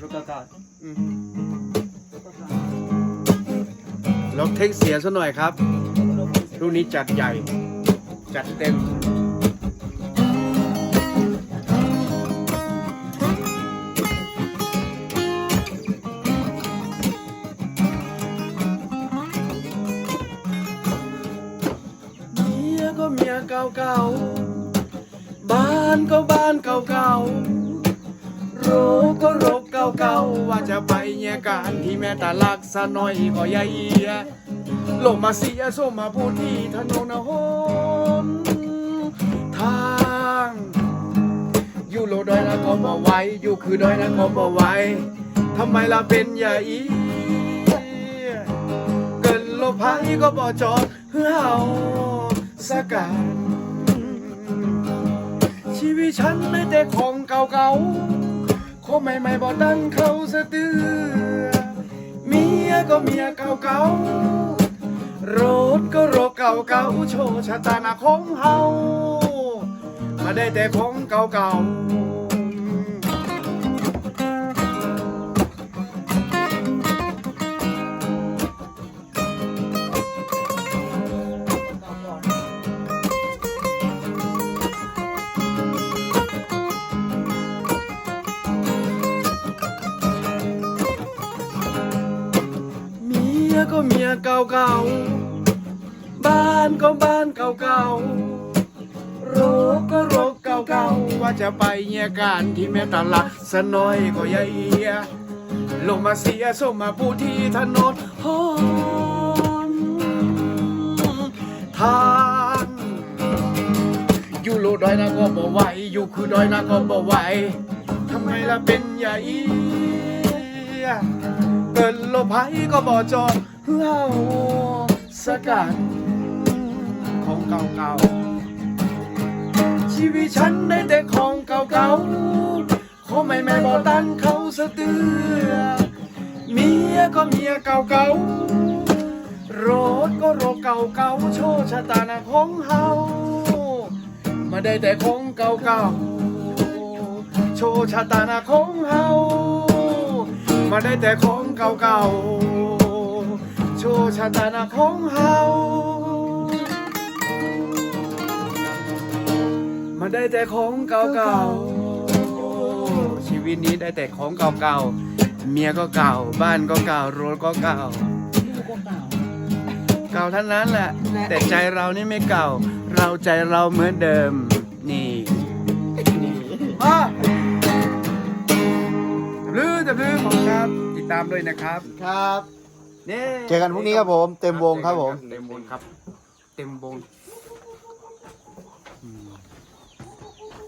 รถกระกาอืมลองเทคเสียงซะหน่อยครับรุ่นนี้จัดใหญ่ จัดเต็ม เมียก็เมียเก่าๆ บ้านก็บ้านเก่าๆ โรคก็โรค ยการที่แม่ตาลักษะน้อยก็ยาเอียลงมาเสียส้มมาพูดที่ถนนหนทางอยู่โลดอยแล้วก็บ่ไหวอยู่คือดอยแล้วก็บ่ไหวทำไมล่ะเป็นย่าอีเกินโลภายก็บ่จอดเฮือเฮาสักการชีวิตฉันได้แต่ของเก่าๆ ของใหม่ๆบ่ตั้งเขาสะเตือเมียก็เมียเก่าๆรถก็รถเก่าๆโชว์ชะตาหน้าของเฮามาได้แต่ของเก่าๆ ก็เมียเก่าๆบ้านก็บ้านเก่าๆโรคก็โรคเก่าๆว่าจะไปเงียการที่แม่ตาลักสน้อยก็ยาเอียลงมาเสียส้มมาปูที่ถนนหนทางอยู่โลดอยนะก็บ่ไหวอยู่คือดอยนะก็บ่ไหวทำไมล่ะเป็นใหญ่เกินโลภัยก็บ่จอด เฮาสกัดของเก่าๆ ชีวิตฉันได้แต่ของเก่าๆขอไม่แม่บ่ตันเขาสะเตือเมียก็เมียเก่าๆรถก็รถเก่าๆโชว์ชะตานาของเฮามาได้แต่ของเก่าๆโชว์ชะตานาของเฮามาได้แต่ของเก่าๆ ชว์ชะตานาของเฮามาได้แต่ของเก่าๆ ชีวิตนี้ได้แต่ของเก่าๆ เมียก็เก่า บ้านก็เก่ารถก็เก่า เก่าทั้งนั้นแหละ แต่ใจเรานี่ไม่เก่า เราใจเราเหมือนเดิม นี่ลือจะลือของครับ ติดตามด้วยนะครับ ครับ เจอกันพรุ่งนี้ครับผม เต็มวงครับผม เต็มวงครับ เต็มวง